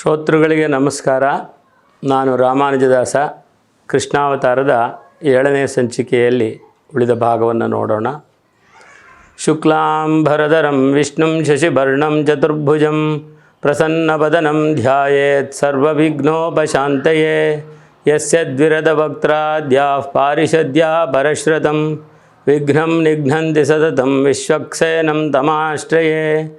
ಶ್ರೋತೃಗಳಿಗೆ ನಮಸ್ಕಾರ. ನಾನು ರಾಮಾನುಜದಾಸ. ಕೃಷ್ಣಾವತಾರದ ಏಳನೇ ಸಂಚಿಕೆಯಲ್ಲಿ ಉಳಿದ ಭಾಗವನ್ನು ನೋಡೋಣ. ಶುಕ್ಲಾಂಬರಧರಂ, ವಿಷ್ಣುಂ ಶಶಿಭರ್ಣಂ, ಚತುರ್ಭುಜಂ ಪ್ರಸನ್ನವದನಂ ಧ್ಯಾಯೇತ್ ಸರ್ವವಿಘ್ನೋಪಶಾಂತಯೇ. ಯಸ್ಯದ್ವಿರದವಕ್ತ್ರಾದ್ಯಾಃ ಪಾರಿಷದ್ಯಾ ಪರಶ್ರತಂ ವಿಘ್ನಂ ನಿಘ್ನಂತಿ ಸತತಂ ವಿಶ್ವಕ್ಸೇನಂ ತಮಾಶ್ರಯೇ.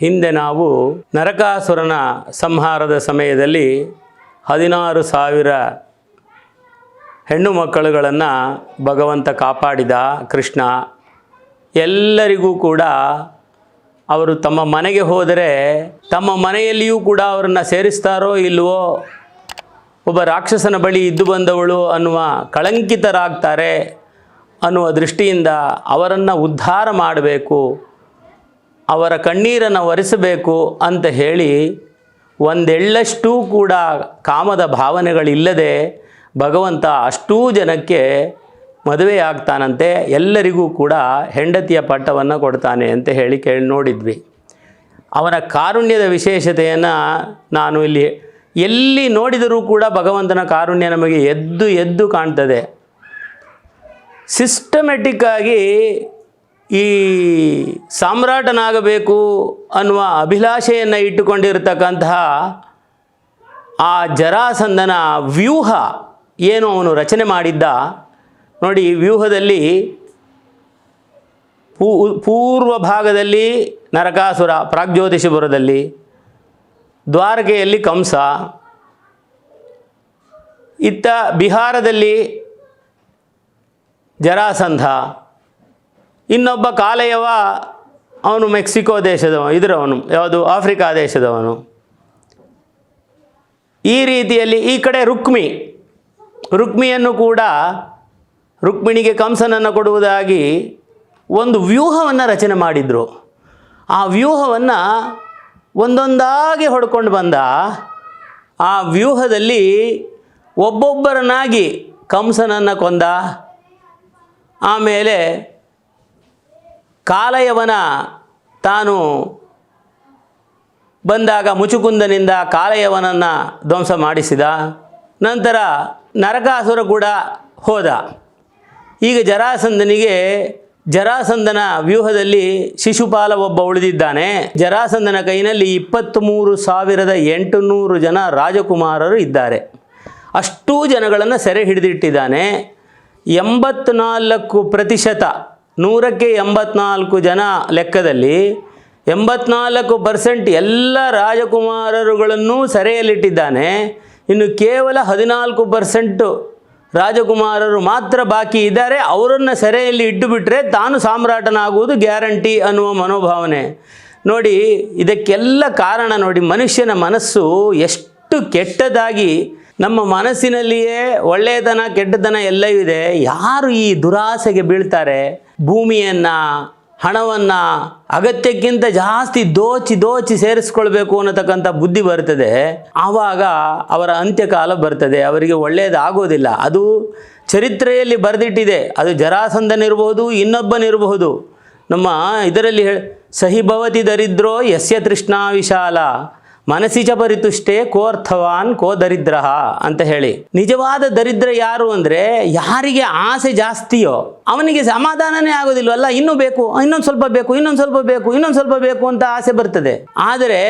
ಹಿಂದೆ ನಾವು ನರಕಾಸುರನ ಸಂಹಾರದ ಸಮಯದಲ್ಲಿ ಹದಿನಾರು ಸಾವಿರ ಹೆಣ್ಣು ಮಕ್ಕಳುಗಳನ್ನು ಭಗವಂತ ಕಾಪಾಡಿದ ಕೃಷ್ಣ. ಎಲ್ಲರಿಗೂ ಕೂಡ ಅವರು ತಮ್ಮ ಮನೆಗೆ ಹೋದರೆ ತಮ್ಮ ಮನೆಯಲ್ಲಿಯೂ ಕೂಡ ಅವರನ್ನು ಸೇರಿಸ್ತಾರೋ ಇಲ್ವೋ, ಒಬ್ಬ ರಾಕ್ಷಸನ ಬಳಿ ಇದ್ದು ಬಂದವಳು ಅನ್ನುವ ಕಳಂಕಿತರಾಗ್ತಾರೆ ಅನ್ನುವ ದೃಷ್ಟಿಯಿಂದ ಅವರನ್ನು ಉದ್ಧಾರ ಮಾಡಬೇಕು. ಅವರ ಕಣ್ಣೀರನ್ನು ಒರೆಸಬೇಕು ಅಂತ ಹೇಳಿ ಒಂದೆಳ್ಳಷ್ಟೂ ಕೂಡ ಕಾಮದ ಭಾವನೆಗಳಿಲ್ಲದೆ ಭಗವಂತ ಅಷ್ಟೂ ಜನಕ್ಕೆ ಮದುವೆ ಆಗ್ತಾನಂತೆ ಎಲ್ಲರಿಗೂ ಕೂಡ ಹೆಂಡತಿಯ ಪಟ್ಟವನ್ನು ಕೊಡ್ತಾನೆ ಅಂತ ಹೇಳಿ ಕೇಳಿ ನೋಡಿದ್ವಿ. ಅವನ ಕಾರುಣ್ಯದ ವಿಶೇಷತೆಯನ್ನು ನಾನು ಇಲ್ಲಿ ಎಲ್ಲಿ ನೋಡಿದರೂ ಕೂಡ ಭಗವಂತನ ಕಾರುಣ್ಯ ನಮಗೆ ಎದ್ದು ಎದ್ದು ಕಾಣ್ತದೆ. ಸಿಸ್ಟಮೆಟಿಕ್ಕಾಗಿ ಈ ಸಾಮ್ರಾಟನಾಗಬೇಕು ಅನ್ನುವ ಅಭಿಲಾಷೆಯನ್ನು ಇಟ್ಟುಕೊಂಡಿರತಕ್ಕಂತಹ ಆ ಜರಾಸಂದನ ವ್ಯೂಹ ಏನು ಅವನು ರಚನೆ ಮಾಡಿದ್ದ? ನೋಡಿ ವ್ಯೂಹದಲ್ಲಿ ಪೂರ್ವ ಭಾಗದಲ್ಲಿ ನರಕಾಸುರ, ಪ್ರಾಗ್ಜ್ಯೋತಿಷಪುರದಲ್ಲಿ ದ್ವಾರಕೆಯಲ್ಲಿ ಕಂಸ, ಇತ್ತ ಬಿಹಾರದಲ್ಲಿ ಜರಾಸಂಧ ಇನ್ನೊಬ್ಬ ಕಾಲೆಯವ, ಅವನು ಮೆಕ್ಸಿಕೋ ದೇಶದವ ಇದರವನು, ಯಾವುದು, ಆಫ್ರಿಕಾ ದೇಶದವನು. ಈ ರೀತಿಯಲ್ಲಿ ಈ ಕಡೆ ರುಕ್ಮಿ, ರುಕ್ಮಿಯನ್ನು ಕೂಡ ರುಕ್ಮಿಣಿಗೆ ಕಂಸನನ್ನು ಕೊಡುವುದಾಗಿ ಒಂದು ವ್ಯೂಹವನ್ನು ರಚನೆ ಮಾಡಿದರು. ಆ ವ್ಯೂಹವನ್ನು ಒಂದೊಂದಾಗಿ ಹೊಡ್ಕೊಂಡು ಬಂದ. ಆ ವ್ಯೂಹದಲ್ಲಿ ಒಬ್ಬೊಬ್ಬರನ್ನಾಗಿ ಕಂಸನನ್ನು ಕೊಂದ. ಆಮೇಲೆ ಕಾಲಯವನ ತಾನು ಬಂದಾಗ ಮುಚುಕುಂದನಿಂದ ಕಾಲಯವನನ್ನು ಧ್ವಂಸ ಮಾಡಿಸಿದ. ನಂತರ ನರಕಾಸುರ ಕೂಡ ಹೋದ. ಈಗ ಜರಾಸಂದನಿಗೆ ಜರಾಸಂದನ ವ್ಯೂಹದಲ್ಲಿ ಶಿಶುಪಾಲ ಒಬ್ಬ ಉಳಿದಿದ್ದಾನೆ. ಜರಾಸಂದನ ಕೈನಲ್ಲಿ ಇಪ್ಪತ್ತ್ಮೂರು ಸಾವಿರದ ಎಂಟುನೂರು ಜನ ರಾಜಕುಮಾರರು ಇದ್ದಾರೆ. ಅಷ್ಟೂ ಜನಗಳನ್ನು ಸೆರೆ ಹಿಡಿದಿಟ್ಟಿದ್ದಾನೆ. ಎಂಬತ್ನಾಲ್ಕು ಪ್ರತಿಶತ ನೂರಕ್ಕೆ ಎಂಬತ್ನಾಲ್ಕು ಜನ ಲೆಕ್ಕದಲ್ಲಿ ಎಂಬತ್ನಾಲ್ಕು ಪರ್ಸೆಂಟ್ ಎಲ್ಲ ರಾಜಕುಮಾರರುಗಳನ್ನು ಸೆರೆಯಲ್ಲಿಟ್ಟಿದ್ದಾನೆ. ಇನ್ನು ಕೇವಲ ಹದಿನಾಲ್ಕು ಪರ್ಸೆಂಟು ರಾಜಕುಮಾರರು ಮಾತ್ರ ಬಾಕಿ ಇದ್ದಾರೆ. ಅವರನ್ನು ಸೆರೆಯಲ್ಲಿ ಇಟ್ಟುಬಿಟ್ರೆ ತಾನು ಸಾಮ್ರಾಟನಾಗುವುದು ಗ್ಯಾರಂಟಿ ಅನ್ನುವ ಮನೋಭಾವನೆ. ನೋಡಿ, ಇದಕ್ಕೆಲ್ಲ ಕಾರಣ ನೋಡಿ, ಮನುಷ್ಯನ ಮನಸ್ಸು ಎಷ್ಟು ಕೆಟ್ಟದಾಗಿ ನಮ್ಮ ಮನಸ್ಸಿನಲ್ಲಿಯೇ ಒಳ್ಳೆಯತನ ಕೆಟ್ಟತನ ಎಲ್ಲ ಇದೆ. ಯಾರು ಈ ದುರಾಸೆಗೆ ಬೀಳ್ತಾರೆ? ಭೂಮಿಯನ್ನು, ಹಣವನ್ನು ಅಗತ್ಯಕ್ಕಿಂತ ಜಾಸ್ತಿ ದೋಚಿ ದೋಚಿ ಸೇರಿಸ್ಕೊಳ್ಬೇಕು ಅನ್ನತಕ್ಕಂಥ ಬುದ್ಧಿ ಬರ್ತದೆ. ಆವಾಗ ಅವರ ಅಂತ್ಯಕಾಲ ಬರ್ತದೆ. ಅವರಿಗೆ ಒಳ್ಳೆಯದಾಗೋದಿಲ್ಲ ಅದು ಚರಿತ್ರೆಯಲ್ಲಿ ಬರೆದಿಟ್ಟಿದೆ. ಅದು ಜರಾಸಂಧನಿರಬಹುದು, ಇನ್ನೊಬ್ಬನಿರಬಹುದು. ನಮ್ಮ ಇದರಲ್ಲಿ ಹೇಳಿ, ಸಹಿ ಭವತಿ ದರಿದ್ರೋ ಯಸ್ಯ ತೃಷ್ಣಾ ವಿಶಾಲ. ಮನಸ್ಸಿ ಚ ಪರಿತುಷ್ಟೇ ಕೋರ್ಥವಾನ್ ಕೋ ದರಿದ್ರ ಅಂತ ಹೇಳಿ. ನಿಜವಾದ ದರಿದ್ರ ಯಾರು ಅಂದರೆ ಯಾರಿಗೆ ಆಸೆ ಜಾಸ್ತಿಯೋ ಅವನಿಗೆ ಸಮಾಧಾನನೇ ಆಗೋದಿಲ್ವಲ್ಲ, ಇನ್ನೂ ಬೇಕು, ಇನ್ನೊಂದು ಸ್ವಲ್ಪ ಬೇಕು, ಇನ್ನೊಂದು ಸ್ವಲ್ಪ ಬೇಕು, ಇನ್ನೊಂದು ಸ್ವಲ್ಪ ಬೇಕು ಅಂತ ಆಸೆ ಬರ್ತದೆ. ಆದರೆ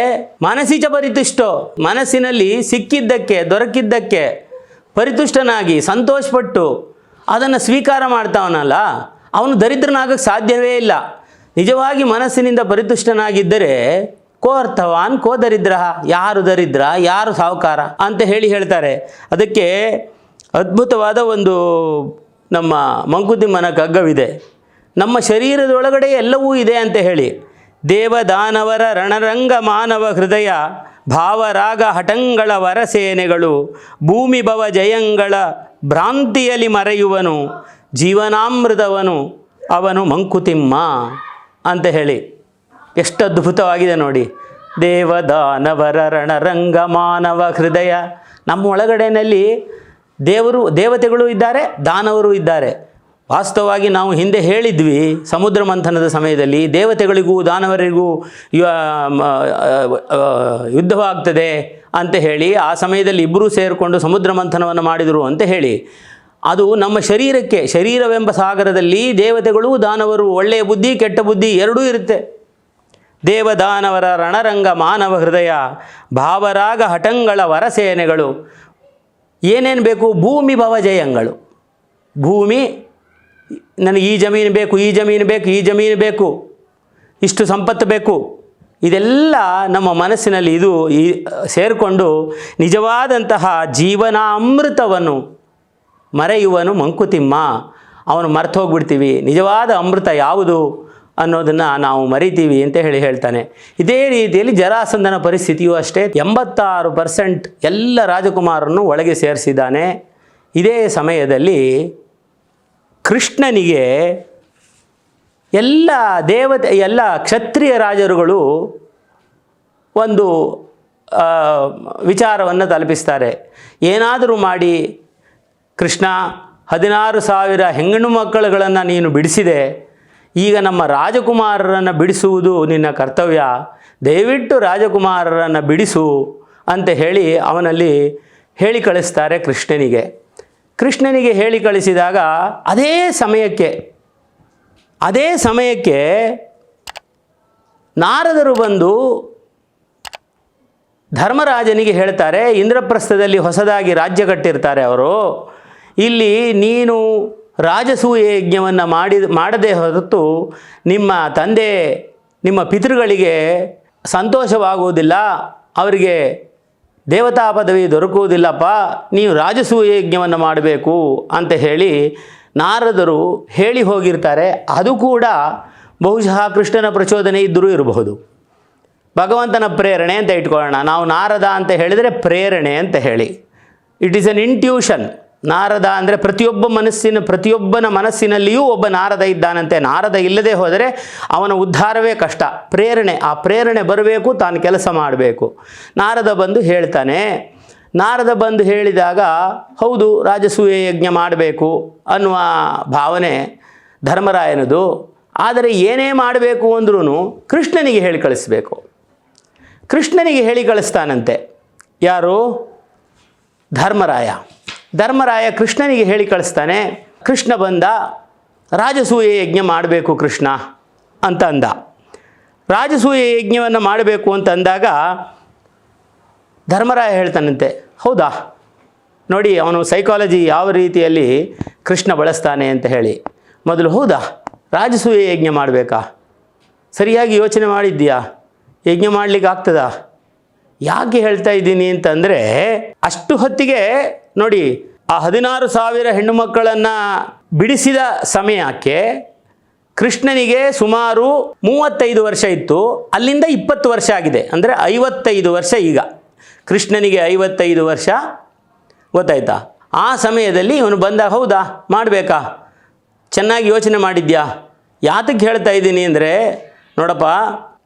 ಮನಸ್ಸಿ ಚ ಪರಿತುಷ್ಟೋ ಮನಸ್ಸಿನಲ್ಲಿ ಸಿಕ್ಕಿದ್ದಕ್ಕೆ, ದೊರಕಿದ್ದಕ್ಕೆ ಪರಿತುಷ್ಟನಾಗಿ, ಸಂತೋಷಪಟ್ಟು ಅದನ್ನು ಸ್ವೀಕಾರ ಮಾಡ್ತಾವನಲ್ಲ, ಅವನು ದರಿದ್ರನಾಗಕ್ಕೆ ಸಾಧ್ಯವೇ ಇಲ್ಲ. ನಿಜವಾಗಿ ಮನಸ್ಸಿನಿಂದ ಪರಿತುಷ್ಟನಾಗಿದ್ದರೆ ಕೋ ಅರ್ಥವಾನ್, ಕೋ ದರಿದ್ರ, ಯಾರು ದರಿದ್ರ, ಯಾರು ಸಾಹುಕಾರ ಅಂತ ಹೇಳಿ ಹೇಳ್ತಾರೆ. ಅದಕ್ಕೆ ಅದ್ಭುತವಾದ ಒಂದು ನಮ್ಮ ಮಂಕುತಿಮ್ಮನ ಕಗ್ಗವಿದೆ ನಮ್ಮ ಶರೀರದೊಳಗಡೆ ಎಲ್ಲವೂ ಇದೆ ಅಂತ ಹೇಳಿ. ದೇವದಾನವರ ರಣರಂಗ ಮಾನವ ಹೃದಯ, ಭಾವರಾಗ ಹಠಂಗಳ ವರಸೇನೆಗಳು, ಭೂಮಿ ಭವ ಜಯಂಗಳ ಭ್ರಾಂತಿಯಲ್ಲಿ ಮರೆಯುವನು, ಜೀವನಾಮೃತವನು ಅವನು ಮಂಕುತಿಮ್ಮ ಅಂತ ಹೇಳಿ. ಎಷ್ಟು ಅದ್ಭುತವಾಗಿದೆ ನೋಡಿ. ದೇವದಾನವರ ರಣರಂಗ ಮಾನವ ಹೃದಯ. ನಮ್ಮ ಒಳಗಡೆಯಲ್ಲಿ ದೇವರು, ದೇವತೆಗಳು ಇದ್ದಾರೆ, ದಾನವರು ಇದ್ದಾರೆ. ವಾಸ್ತವವಾಗಿ ನಾವು ಹಿಂದೆ ಹೇಳಿದ್ವಿ ಸಮುದ್ರ ಮಂಥನದ ಸಮಯದಲ್ಲಿ, ದೇವತೆಗಳಿಗೂ, ದಾನವರಿಗೂ ಯುದ್ಧವಾಗ್ತದೆ ಅಂತ ಹೇಳಿ, ಆ ಸಮಯದಲ್ಲಿ ಇಬ್ಬರೂ ಸೇರಿಕೊಂಡು ಸಮುದ್ರ ಮಂಥನವನ್ನು ಮಾಡಿದರು ಅಂತ ಹೇಳಿ. ಅದು ನಮ್ಮ ಶರೀರಕ್ಕೆ, ಶರೀರವೆಂಬ ಸಾಗರದಲ್ಲಿ ದೇವತೆಗಳು, ದಾನವರು ಒಳ್ಳೆಯ ಬುದ್ಧಿ, ಕೆಟ್ಟ ಬುದ್ಧಿ ಎರಡೂ ಇರುತ್ತೆ. ದೇವದಾನವರ ರಣರಂಗ ಮಾನವ ಹೃದಯ, ಭಾವರಾಗ ಹಠಂಗಳ ವರಸೇನೆಗಳು, ಏನೇನು ಬೇಕು? ಭೂಮಿ ಭವಜಯಂಗಳು ಭೂಮಿ, ನನಗೆ ಈ ಜಮೀನು ಬೇಕು, ಈ ಜಮೀನು ಬೇಕು, ಈ ಜಮೀನು ಬೇಕು, ಇಷ್ಟು ಸಂಪತ್ತು ಬೇಕು. ಇದೆಲ್ಲ ನಮ್ಮ ಮನಸ್ಸಿನಲ್ಲಿ ಇದು ಈ, ಸೇರಿಕೊಂಡು ನಿಜವಾದಂತಹ ಜೀವನ ಅಮೃತವನ್ನು ಮರೆಯುವನು ಮಂಕುತಿಮ್ಮ. ಅವನು ಮರ್ತು ಹೋಗ್ಬಿಡ್ತೀವಿ. ನಿಜವಾದ ಅಮೃತ ಯಾವುದು? ಅನ್ನೋದನ್ನು ನಾವು ಮರಿತೀವಿ ಅಂತ ಹೇಳಿ ಹೇಳ್ತಾನೆ. ಇದೇ ರೀತಿಯಲ್ಲಿ ಜರಾಸಂಧನ ಪರಿಸ್ಥಿತಿಯೂ ಅಷ್ಟೇ, ಎಂಬತ್ತಾರು ಪರ್ಸೆಂಟ್ ಎಲ್ಲ ರಾಜಕುಮಾರನ್ನು ಒಳಗೆ ಸೇರಿಸಿದ್ದಾನೆ. ಇದೇ ಸಮಯದಲ್ಲಿ ಕೃಷ್ಣನಿಗೆ ಎಲ್ಲ ದೇವತೆ, ಎಲ್ಲ ಕ್ಷತ್ರಿಯ ರಾಜರುಗಳು ಒಂದು ವಿಚಾರವನ್ನು ತಲುಪಿಸ್ತಾರೆ. ಏನಾದರೂ ಮಾಡಿ, ಕೃಷ್ಣ ಹದಿನಾರು ಸಾವಿರ ಹೆಣ್ಣು ಮಕ್ಕಳುಗಳನ್ನು ನೀನು ಬಿಡಿಸಿದೆ ಈಗ ನಮ್ಮ ರಾಜಕುಮಾರರನ್ನು ಬಿಡಿಸುವುದು ನಿನ್ನ ಕರ್ತವ್ಯ. ದಯವಿಟ್ಟು ರಾಜಕುಮಾರರನ್ನು ಬಿಡಿಸು ಅಂತ ಹೇಳಿ ಅವನಲ್ಲಿ ಹೇಳಿ ಕಳಿಸ್ತಾರೆ ಕೃಷ್ಣನಿಗೆ. ಕೃಷ್ಣನಿಗೆ ಹೇಳಿ ಕಳಿಸಿದಾಗ ಅದೇ ಸಮಯಕ್ಕೆ ಅದೇ ಸಮಯಕ್ಕೆ ನಾರದರು ಬಂದು ಧರ್ಮರಾಜನಿಗೆ ಹೇಳ್ತಾರೆ, ಇಂದ್ರಪ್ರಸ್ಥದಲ್ಲಿ ಹೊಸದಾಗಿ ರಾಜ್ಯ ಕಟ್ಟಿರ್ತಾರೆ ಅವರು. ಇಲ್ಲಿ ನೀನು ರಾಜಸೂಯ ಯಜ್ಞವನ್ನು ಮಾಡಿ ಮಾಡದೇ ಹೊರತು ನಿಮ್ಮ ತಂದೆ, ನಿಮ್ಮ ಪಿತೃಗಳಿಗೆ ಸಂತೋಷವಾಗುವುದಿಲ್ಲ. ಅವರಿಗೆ ದೇವತಾ ಪದವಿ ದೊರಕುವುದಿಲ್ಲಪ್ಪ. ನೀವು ರಾಜಸೂಯ ಯಜ್ಞವನ್ನು ಮಾಡಬೇಕು ಅಂತ ಹೇಳಿ ನಾರದರು ಹೇಳಿ ಹೋಗಿರ್ತಾರೆ. ಅದು ಕೂಡ ಬಹುಶಃ ಕೃಷ್ಣನ ಪ್ರಚೋದನೆ ಇದ್ದರೂ ಇರಬಹುದು. ಭಗವಂತನ ಪ್ರೇರಣೆ ಅಂತ ಇಟ್ಕೊಳ್ಳೋಣ. ನಾವು ನಾರದ ಅಂತ ಹೇಳಿದರೆ ಪ್ರೇರಣೆ ಅಂತ ಹೇಳಿ. It is an intuition Narada ಅಂದರೆ ಪ್ರತಿಯೊಬ್ಬ ಮನಸ್ಸಿನ, ಪ್ರತಿಯೊಬ್ಬನ ಮನಸ್ಸಿನಲ್ಲಿಯೂ ಒಬ್ಬ ನಾರದ ಇದ್ದಾನಂತೆ. ನಾರದ ಇಲ್ಲದೆ ಹೋದರೆ ಅವನ ಉದ್ಧಾರವೇ ಕಷ್ಟ. ಪ್ರೇರಣೆ, ಆ ಪ್ರೇರಣೆ ಬರಬೇಕು, ತಾನು ಕೆಲಸ ಮಾಡಬೇಕು. ನಾರದ ಬಂದು ಹೇಳ್ತಾನೆ, ನಾರದ ಬಂದು ಹೇಳಿದಾಗ, ಹೌದು, ರಾಜಸೂಯ ಯಜ್ಞ ಮಾಡಬೇಕು ಅನ್ನುವ ಭಾವನೆ ಧರ್ಮರಾಯನದು. ಆದರೆ ಏನೇ ಮಾಡಬೇಕು ಅಂದ್ರೂ ಕೃಷ್ಣನಿಗೆ ಹೇಳಿ ಕಳಿಸ್ಬೇಕು. ಕೃಷ್ಣನಿಗೆ ಹೇಳಿ ಕಳಿಸ್ತಾನಂತೆ. ಯಾರು? ಧರ್ಮರಾಯ. ಧರ್ಮರಾಯ ಕೃಷ್ಣನಿಗೆ ಹೇಳಿ ಕಳಿಸ್ತಾನೆ, ಕೃಷ್ಣ ಬಂದ, ರಾಜಸೂಯ ಯಜ್ಞ ಮಾಡಬೇಕು ಕೃಷ್ಣ ಅಂತ ಅಂದ. ರಾಜಸೂಯ ಯಜ್ಞವನ್ನು ಮಾಡಬೇಕು ಅಂತ ಅಂದಾಗ ಧರ್ಮರಾಯ ಹೇಳ್ತಾನಂತೆ, ಹೌದಾ? ನೋಡಿ, ಅವನು ಸೈಕಾಲಜಿ ಯಾವ ರೀತಿಯಲ್ಲಿ ಕೃಷ್ಣ ಬಳಸ್ತಾನೆ ಅಂತ ಹೇಳಿ. ಮೊದಲು ಹೌದಾ? ರಾಜಸೂಯ ಯಜ್ಞ ಮಾಡಬೇಕಾ? ಸರಿಯಾಗಿ ಯೋಚನೆ ಮಾಡಿದ್ದೀಯಾ? ಯಜ್ಞ ಮಾಡಲಿಕ್ಕೆ ಆಗ್ತದಾ ಯಾಕೆ ಹೇಳ್ತಾ ಇದ್ದೀನಿ ಅಂತಂದರೆ ಅಷ್ಟು ಹೊತ್ತಿಗೆ ನೋಡಿ, ಆ ಹದಿನಾರು ಸಾವಿರ ಹೆಣ್ಣು ಮಕ್ಕಳನ್ನು ಬಿಡಿಸಿದ ಸಮಯಕ್ಕೆ ಕೃಷ್ಣನಿಗೆ ಸುಮಾರು ಮೂವತ್ತೈದು ವರ್ಷ ಇತ್ತು. ಅಲ್ಲಿಂದ ಇಪ್ಪತ್ತು ವರ್ಷ ಆಗಿದೆ. ಅಂದರೆ ಐವತ್ತೈದು ವರ್ಷ ಈಗ. ಕೃಷ್ಣನಿಗೆ ಐವತ್ತೈದು ವರ್ಷ. ಗೊತ್ತಾಯ್ತಾ? ಆ ಸಮಯದಲ್ಲಿ ಇವನು ಬಂದ ಹೌದಾ? ಮಾಡಬೇಕಾ? ಚೆನ್ನಾಗಿ ಯೋಚನೆ ಮಾಡಿದ್ಯಾ? ಯಾತಕ್ಕೆ ಹೇಳ್ತಾ ಇದ್ದೀನಿ ಅಂದರೆ, ನೋಡಪ್ಪ,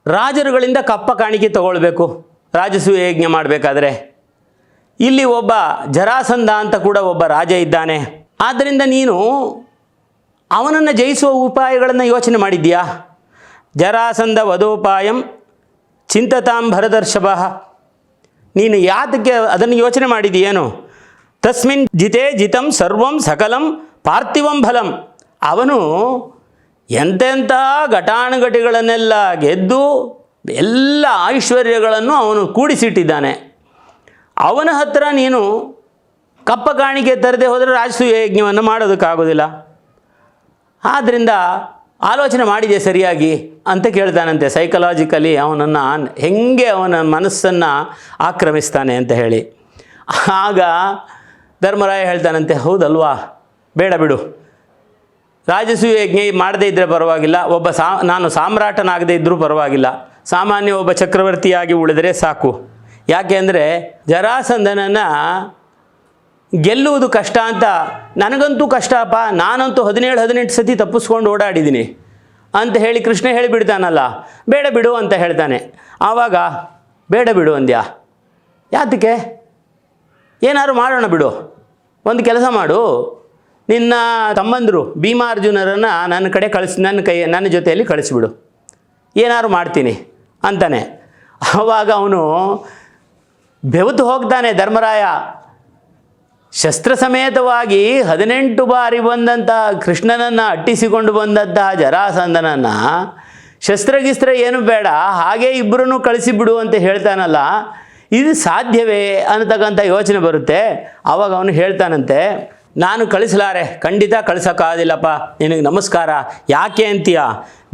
ರಾಜರುಗಳಿಂದ ಕಪ್ಪ ಕಾಣಿಕೆ ತಗೊಳ್ಬೇಕು. ರಾಜಸೂಯ ಯಜ್ಞ ಮಾಡಬೇಕಾದ್ರೆ. ಇಲ್ಲಿ ಒಬ್ಬ ಜರಾಸಂಧ ಅಂತ ಕೂಡ ಒಬ್ಬ ರಾಜ ಇದ್ದಾನೆ. ಆದ್ದರಿಂದ ನೀನು ಅವನನ್ನು ಜಯಿಸುವ ಉಪಾಯಗಳನ್ನು ಯೋಚನೆ ಮಾಡಿದ್ಯಾ ಜರಾಸಂಧ ವಧೋಪಾಯಂ ಚಿಂತತಾಂ ಭರದರ್ಶಭ ನೀನು ಯಾತಕ್ಕೆ ಅದನ್ನು ಯೋಚನೆ ಮಾಡಿದೀಯೇನು? ತಸ್ಮಿನ್ ಜಿತೆ ಜಿತಂ ಸರ್ವಂ ಸಕಲಂ ಪಾರ್ಥಿವಂ ಫಲಂ. ಅವನು ಎಂತೆಂಥ ಘಟಾನುಘಟಿಗಳನ್ನೆಲ್ಲ ಗೆದ್ದು ಎಲ್ಲ ಐಶ್ವರ್ಯಗಳನ್ನು ಅವನು ಕೂಡಿಸಿಟ್ಟಿದ್ದಾನೆ. ಅವನ ಹತ್ರ ನೀನು ಕಪ್ಪ ಕಾಣಿಕೆ ತರದೆ ಹೋದರೆ ರಾಜಸೂಯ ಯಜ್ಞವನ್ನು ಮಾಡೋದಕ್ಕಾಗೋದಿಲ್ಲ. ಆದ್ದರಿಂದ ಆಲೋಚನೆ ಮಾಡಿದೆ ಸರಿಯಾಗಿ ಅಂತ ಕೇಳ್ತಾನಂತೆ. ಸೈಕಲಾಜಿಕಲಿ ಅವನನ್ನು ಹೆಂಗೆ ಅವನ ಮನಸ್ಸನ್ನು ಆಕ್ರಮಿಸ್ತಾನೆ ಅಂತ ಹೇಳಿ. ಆಗ ಧರ್ಮರಾಯ ಹೇಳ್ತಾನಂತೆ, ಹೌದಲ್ವಾ? ಬೇಡ ಬಿಡು. ರಾಜಸೂಯ ಯಜ್ಞ ಮಾಡದೇ ಇದ್ದರೆ ಪರವಾಗಿಲ್ಲ. ಒಬ್ಬ ಸಾ, ನಾನು ಸಾಮ್ರಾಟನಾಗದೇ ಇದ್ದರೂ ಪರವಾಗಿಲ್ಲ. ಸಾಮಾನ್ಯ ಒಬ್ಬ ಚಕ್ರವರ್ತಿಯಾಗಿ ಉಳಿದರೆ ಸಾಕು. ಯಾಕೆ ಅಂದರೆ ಜರಾಸಂಧನನ್ನು ಗೆಲ್ಲುವುದು ಕಷ್ಟ ಅಂತ ನನಗಂತೂ ಕಷ್ಟಪ್ಪ ನಾನಂತೂ ಹದಿನೇಳು, ಹದಿನೆಂಟು ಸತಿ ತಪ್ಪಿಸ್ಕೊಂಡು ಓಡಾಡಿದ್ದೀನಿ ಅಂತ ಹೇಳಿ ಕೃಷ್ಣ ಹೇಳಿಬಿಡ್ತಾನಲ್ಲ, ಬೇಡ ಬಿಡು ಅಂತ ಹೇಳ್ತಾನೆ. ಆವಾಗ, ಬೇಡ ಬಿಡು ಅಂದ್ಯಾ? ಯಾತಕ್ಕೆ? ಏನಾದ್ರು ಮಾಡೋಣ ಬಿಡು. ಒಂದು ಕೆಲಸ ಮಾಡು. ನಿನ್ನ ತಮ್ಮಂದರು ಭೀಮಾರ್ಜುನರನ್ನು ನನ್ನ ಕಡೆ ಕಳಿಸ್, ನನ್ನ ಕೈ, ನನ್ನ ಜೊತೆಯಲ್ಲಿ ಕಳಿಸ್ಬಿಡು. ಏನಾದ್ರು ಮಾಡ್ತೀನಿ ಅಂತಾನೆ. ಆವಾಗ ಅವನು ಬೆವತು ಹೋಗ್ತಾನೆ ಧರ್ಮರಾಯ. ಶಸ್ತ್ರ ಸಮೇತವಾಗಿ ಹದಿನೆಂಟು ಬಾರಿ ಬಂದಂಥ ಕೃಷ್ಣನನ್ನು ಅಟ್ಟಿಸಿಕೊಂಡು ಬಂದಂತಹ ಜರಾಸಂದನನ್ನು ಶಸ್ತ್ರಗಿಸ್ತ್ರ ಏನು ಬೇಡ, ಹಾಗೆ ಇಬ್ಬರನ್ನು ಕಳಿಸಿಬಿಡು ಅಂತ ಹೇಳ್ತಾನಲ್ಲ. ಇದು ಸಾಧ್ಯವೇ ಅನ್ನತಕ್ಕಂಥ ಯೋಚನೆ ಬರುತ್ತೆ. ಆವಾಗ ಅವನು ಹೇಳ್ತಾನಂತೆ ನಾನು ಕಳಿಸಲಾರೆ, ಖಂಡಿತ ಕಳಿಸೋಕ್ಕಾಗೋದಿಲ್ಲಪ್ಪ. ನಿನಗೆ ನಮಸ್ಕಾರ. ಯಾಕೆ ಅಂತೀಯ?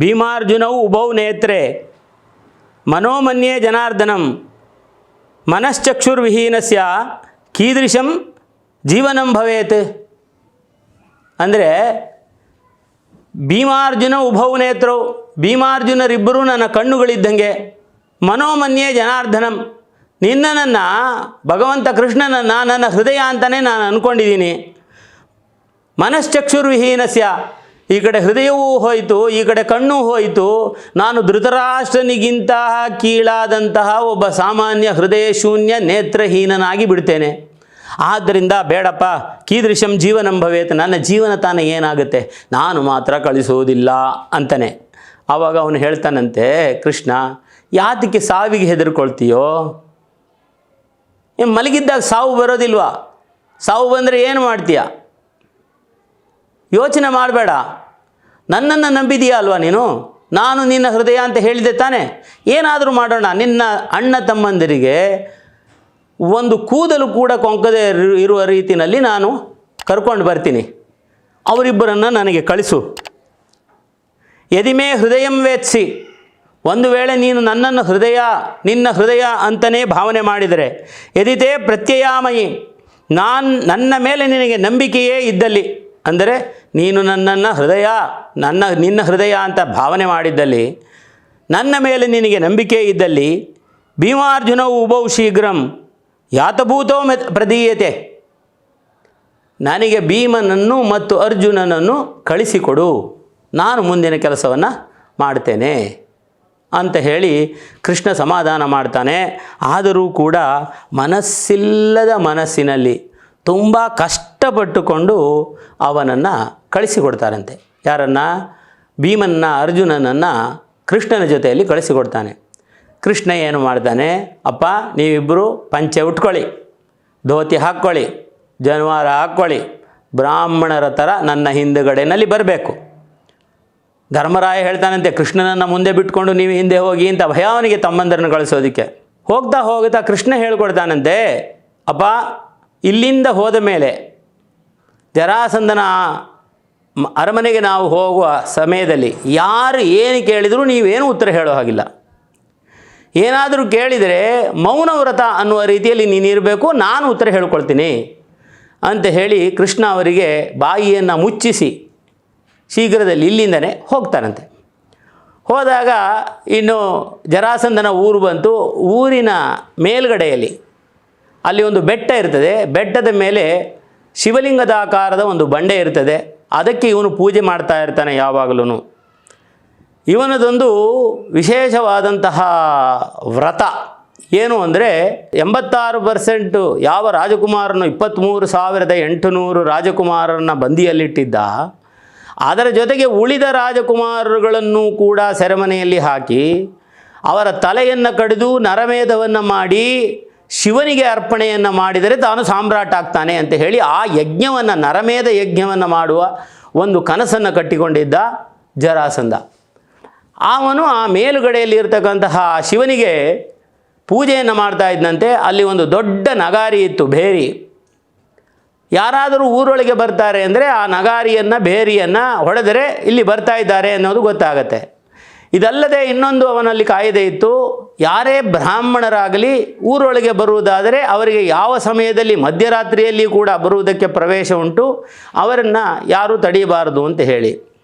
ಭೀಮಾರ್ಜುನವು ಉಭೌ ನೇತ್ರೆ, ಮನೋಮನ್ಯೇ ಜನಾರ್ದನಂ, ಮನಶ್ಚಕ್ಷುರ್ವಿಹೀನಸ್ಯ ಕೀದೃಶಂ ಜೀವನಂ ಭವೇತ್. ಅಂದರೆ, ಭೀಮಾರ್ಜುನ ಉಭೌ ನೇತ್ರವು, ಭೀಮಾರ್ಜುನರಿಬ್ಬರೂ ನನ್ನ ಕಣ್ಣುಗಳಿದ್ದಂಗೆ, ಮನೋಮನ್ಯೇ ಜನಾರ್ದನಂ ನಿನ್ನನನ್ನು ಭಗವಂತ ಕೃಷ್ಣನನ್ನು ನನ್ನ ಹೃದಯ ಅಂತಲೇ ನಾನು ಅಂದ್ಕೊಂಡಿದ್ದೀನಿ ಮನಶ್ಚಕ್ಷುರ್ವಿಹೀನಸ್ಯ. ಈ ಕಡೆ ಹೃದಯವೂ ಹೋಯಿತು, ಈ ಕಡೆ ಕಣ್ಣು ಹೋಯಿತು. ನಾನು ಧೃತರಾಷ್ಟ್ರನಿಗಿಂತ ಕೀಳಾದಂತಹ ಒಬ್ಬ ಸಾಮಾನ್ಯ ಹೃದಯ ಶೂನ್ಯ ನೇತ್ರಹೀನನಾಗಿ ಬಿಡ್ತೇನೆ. ಆದ್ದರಿಂದ ಬೇಡಪ್ಪ, ಕೀದೃಶಂ ಜೀವನಂ ಭವೇತ್, ನನ್ನ ಜೀವನ ತಾನೇ ಏನಾಗುತ್ತೆ? ನಾನು ಮಾತ್ರ ಕಳಿಸೋದಿಲ್ಲ ಅಂತಾನೆ. ಆವಾಗ ಅವನು ಹೇಳ್ತಾನಂತೆ, ಕೃಷ್ಣ, ಯಾತಕ್ಕೆ ಸಾವಿಗೆ ಹೆದರ್ಕೊಳ್ತೀಯೋ? ಮಲಗಿದ್ದಾಗ ಸಾವು ಬರೋದಿಲ್ವಾ? ಸಾವು ಬಂದರೆ ಏನು ಮಾಡ್ತೀಯ? ಯೋಚನೆ ಮಾಡಬೇಡ. ನನ್ನನ್ನು ನಂಬಿದೀಯಾ ಅಲ್ವಾ ನೀನು? ನಾನು ನಿನ್ನ ಹೃದಯ ಅಂತ ಹೇಳಿದೆ ತಾನೆ. ಏನಾದರೂ ಮಾಡೋಣ. ನಿನ್ನ ಅಣ್ಣ ತಮ್ಮಂದಿರಿಗೆ ಒಂದು ಕೂದಲು ಕೂಡ ಕೊಂಕದೆ ಇರು- ಇರುವ ರೀತಿಯಲ್ಲಿ ನಾನು ಕರ್ಕೊಂಡು ಬರ್ತೀನಿ. ಅವರಿಬ್ಬರನ್ನು ನನಗೆ ಕಳಿಸು. ಎದಿಮೇ ಹೃದಯಂ ವೇತ್ಸಿ. ಒಂದು ವೇಳೆ ನೀನು ನನ್ನನ್ನು ಹೃದಯ, ನಿನ್ನ ಹೃದಯ ಅಂತಲೇ ಭಾವನೆ ಮಾಡಿದರೆ, ಎದಿತೇ ಪ್ರತ್ಯಯಾಮಯಿ. ನಾನು ನನ್ನ ಮೇಲೆ ನಿನಗೆ ನಂಬಿಕೆಯೇ ಇದ್ದಲ್ಲಿ. ಅಂದರೆ ನೀನು ನನ್ನನ್ನು ಹೃದಯ, ನನ್ನ, ನಿನ್ನ ಹೃದಯ ಅಂತ ಭಾವನೆ ಮಾಡಿದ್ದಲ್ಲಿ, ನನ್ನ ಮೇಲೆ ನಿನಗೆ ನಂಬಿಕೆ ಇದ್ದಲ್ಲಿ, ಭೀಮಾರ್ಜುನವು ಉಭೌ ಶೀಘ್ರಂ ಯಾತಭೂತೋ ಮೆ ಪ್ರದೀಯತೆ. ನನಗೆ ಭೀಮನನ್ನು ಮತ್ತು ಅರ್ಜುನನನ್ನು ಕಳಿಸಿಕೊಡು. ನಾನು ಮುಂದಿನ ಕೆಲಸವನ್ನು ಮಾಡ್ತೇನೆ ಅಂತ ಹೇಳಿ ಕೃಷ್ಣ ಸಮಾಧಾನ ಮಾಡ್ತಾನೆ. ಆದರೂ ಕೂಡ ಮನಸ್ಸಿಲ್ಲದ ಮನಸ್ಸಿನಲ್ಲಿ ತುಂಬ ಕಷ್ಟಪಟ್ಟುಕೊಂಡು ಅವನನ್ನು ಕಳಿಸಿಕೊಡ್ತಾರಂತೆ. ಯಾರನ್ನು? ಭೀಮನ್ನ, ಅರ್ಜುನನನ್ನು ಕೃಷ್ಣನ ಜೊತೆಯಲ್ಲಿ ಕಳಿಸಿಕೊಡ್ತಾನೆ. ಕೃಷ್ಣ ಏನು ಮಾಡ್ತಾನೆ? ಅಪ್ಪ ನೀವಿಬ್ಬರು ಪಂಚೆ ಉಟ್ಕೊಳ್ಳಿ. ಧೋತಿ ಹಾಕ್ಕೊಳ್ಳಿ. ಜಾನುವಾರ ಹಾಕ್ಕೊಳ್ಳಿ. ಬ್ರಾಹ್ಮಣರ ಥರ ನನ್ನ ಹಿಂದುಗಡೆಯಲ್ಲಿ ಬರಬೇಕು. ಧರ್ಮರಾಯ ಹೇಳ್ತಾನಂತೆ, ಕೃಷ್ಣನನ್ನು ಮುಂದೆ ಬಿಟ್ಕೊಂಡು ನೀವು ಹಿಂದೆ ಹೋಗಿ ಅಂತ ಭಯಾವನಿಗೆ ತಮ್ಮಂದರನ್ನು ಕಳಿಸೋದಕ್ಕೆ. ಹೋಗ್ತಾ ಹೋಗ್ತಾ ಕೃಷ್ಣ ಹೇಳ್ಕೊಡ್ತಾನಂತೆ, ಅಪ್ಪ ಇಲ್ಲಿಂದ ಹೋದ ಮೇಲೆ ಜರಾಸಂದನ ಅರಮನೆಗೆ ನಾವು ಹೋಗುವ ಸಮಯದಲ್ಲಿ ಯಾರು ಏನು ಕೇಳಿದರೂ ನೀವೇನು ಉತ್ತರ ಹೇಳೋ ಹಾಗಿಲ್ಲ. ಏನಾದರೂ ಕೇಳಿದರೆ ಮೌನ ವ್ರತ ಅನ್ನುವ ರೀತಿಯಲ್ಲಿ ನೀನಿರಬೇಕು ನಾನು ಉತ್ತರ ಹೇಳ್ಕೊಳ್ತೀನಿ ಅಂತ ಹೇಳಿ ಕೃಷ್ಣ ಅವರಿಗೆ ಬಾಯಿಯನ್ನು ಮುಚ್ಚಿಸಿ ಶೀಘ್ರದಲ್ಲಿ ಇಲ್ಲಿಂದನೇ ಹೋಗ್ತಾರಂತೆ ಹೋದಾಗ ಇನ್ನು ಜರಾಸಂದನ ಊರು ಬಂತು. ಊರಿನ ಮೇಲ್ಗಡೆಯಲ್ಲಿ ಅಲ್ಲಿ ಒಂದು ಬೆಟ್ಟ ಇರ್ತದೆ. ಬೆಟ್ಟದ ಮೇಲೆ ಶಿವಲಿಂಗದ ಆಕಾರದ ಒಂದು ಬಂಡೆ ಇರ್ತದೆ. ಅದಕ್ಕೆ ಇವನು ಪೂಜೆ ಮಾಡ್ತಾ ಇರ್ತಾನೆ ಯಾವಾಗಲೂ ಇವನದೊಂದು ವಿಶೇಷವಾದಂತಹ ವ್ರತ ಏನು ಅಂದರೆ ಎಂಬತ್ತಾರು ಪರ್ಸೆಂಟು ಯಾವ ರಾಜಕುಮಾರನು ಇಪ್ಪತ್ತ್ಮೂರು ಸಾವಿರದ ಎಂಟುನೂರು ರಾಜಕುಮಾರರನ್ನ ಬಂದಿಯಲ್ಲಿಟ್ಟಿದ್ದ. ಅದರ ಜೊತೆಗೆ ಉಳಿದ ರಾಜಕುಮಾರರುಗಳನ್ನು ಕೂಡ ಸೆರೆಮನೆಯಲ್ಲಿ ಹಾಕಿ ಅವರ ತಲೆಯನ್ನು ಕಡಿದು ನರಮೇಧವನ್ನು ಮಾಡಿ ಶಿವನಿಗೆ ಅರ್ಪಣೆಯನ್ನು ಮಾಡಿದರೆ ತಾನು ಸಾಮ್ರಾಟ ಆಗ್ತಾನೆ ಅಂತ ಹೇಳಿ ಆ ಯಜ್ಞವನ್ನು, ನರಮೇಧ ಯಜ್ಞವನ್ನು ಮಾಡುವ ಒಂದು ಕನಸನ್ನು ಕಟ್ಟಿಕೊಂಡಿದ್ದ ಜರಾಸಂದ ಅವನು ಆ ಮೇಲುಗಡೆಯಲ್ಲಿ ಇರತಕ್ಕಂತಹ ಶಿವನಿಗೆ ಪೂಜೆಯನ್ನು ಮಾಡ್ತಾ ಇದ್ದಂತೆ ಅಲ್ಲಿ ಒಂದು ದೊಡ್ಡ ನಗಾರಿ ಇತ್ತು, ಭೇರಿ. ಯಾರಾದರೂ ಊರೊಳಗೆ ಬರ್ತಾರೆ ಅಂದರೆ ಆ ನಗಾರಿಯನ್ನು, ಭೇರಿಯನ್ನು ಹೊಡೆದರೆ ಇಲ್ಲಿ ಬರ್ತಾ ಇದ್ದಾರೆ ಅನ್ನೋದು ಗೊತ್ತಾಗತ್ತೆ. ಇದಲ್ಲದೆ ಇನ್ನೊಂದು ಅವನಲ್ಲಿ ಕಾಯ್ದೆ ಇತ್ತು, ಯಾರೇ ಬ್ರಾಹ್ಮಣರಾಗಲಿ ಊರೊಳಗೆ ಬರುವುದಾದರೆ ಅವರಿಗೆ ಯಾವ ಸಮಯದಲ್ಲಿ ಮಧ್ಯರಾತ್ರಿಯಲ್ಲಿ ಕೂಡ ಬರುವುದಕ್ಕೆ ಪ್ರವೇಶ ಉಂಟು, ಅವರನ್ನು ಯಾರೂ ತಡೆಯಬಾರದು ಅಂತ ಹೇಳಿ.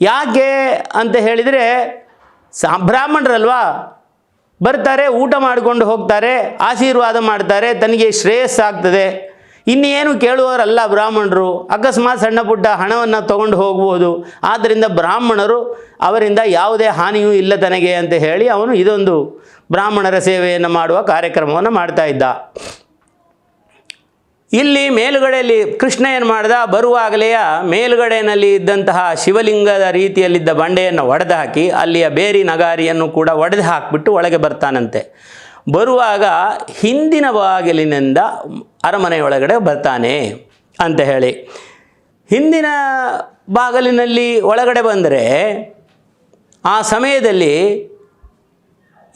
ಯಾಕೆ ಅಂತ ಹೇಳಿದರೆ, ಸಾ, ಬ್ರಾಹ್ಮಣರಲ್ವಾ? ಬರ್ತಾರೆ, ಊಟ ಮಾಡಿಕೊಂಡು ಹೋಗ್ತಾರೆ, ಆಶೀರ್ವಾದ ಮಾಡ್ತಾರೆ, ತನಗೆ ಶ್ರೇಯಸ್ಸಾಗ್ತದೆ. ಇನ್ನೇನು ಕೇಳುವವರಲ್ಲ ಬ್ರಾಹ್ಮಣರು. ಅಕಸ್ಮಾತ್ ಸಣ್ಣ ಪುಟ್ಟ ಹಣವನ್ನು ತಗೊಂಡು ಹೋಗ್ಬೋದು. ಆದ್ದರಿಂದ ಬ್ರಾಹ್ಮಣರು ಅವರಿಂದ ಯಾವುದೇ ಹಾನಿಯೂ ಇಲ್ಲ ತನಗೆ ಅಂತ ಹೇಳಿ ಅವನು ಇದೊಂದು ಬ್ರಾಹ್ಮಣರ ಸೇವೆಯನ್ನು ಮಾಡುವ ಕಾರ್ಯಕ್ರಮವನ್ನು ಮಾಡ್ತಾ ಇದ್ದ. ಇಲ್ಲಿ ಮೇಲುಗಡೆಯಲ್ಲಿ ಕೃಷ್ಣ ಏನು ಮಾಡ್ದ? ಬರುವಾಗಲೆಯ ಮೇಲುಗಡೆಯಲ್ಲಿ ಇದ್ದಂತಹ ಶಿವಲಿಂಗದ ರೀತಿಯಲ್ಲಿದ್ದ ಬಂಡೆಯನ್ನು ಒಡೆದು ಹಾಕಿ ಅಲ್ಲಿಯ ಬೇರಿ ನಗಾರಿಯನ್ನು ಕೂಡ ಒಡೆದು ಹಾಕಿಬಿಟ್ಟು ಒಳಗೆ ಬರ್ತಾನಂತೆ. ಬರುವಾಗ ಹಿಂದಿನ ಬಾಗಿಲಿನಿಂದ ಅರಮನೆಯೊಳಗಡೆ ಬರ್ತಾನೆ ಅಂತ ಹೇಳಿ. ಹಿಂದಿನ ಬಾಗಿಲಿನಲ್ಲಿ ಒಳಗಡೆ ಬಂದರೆ ಆ ಸಮಯದಲ್ಲಿ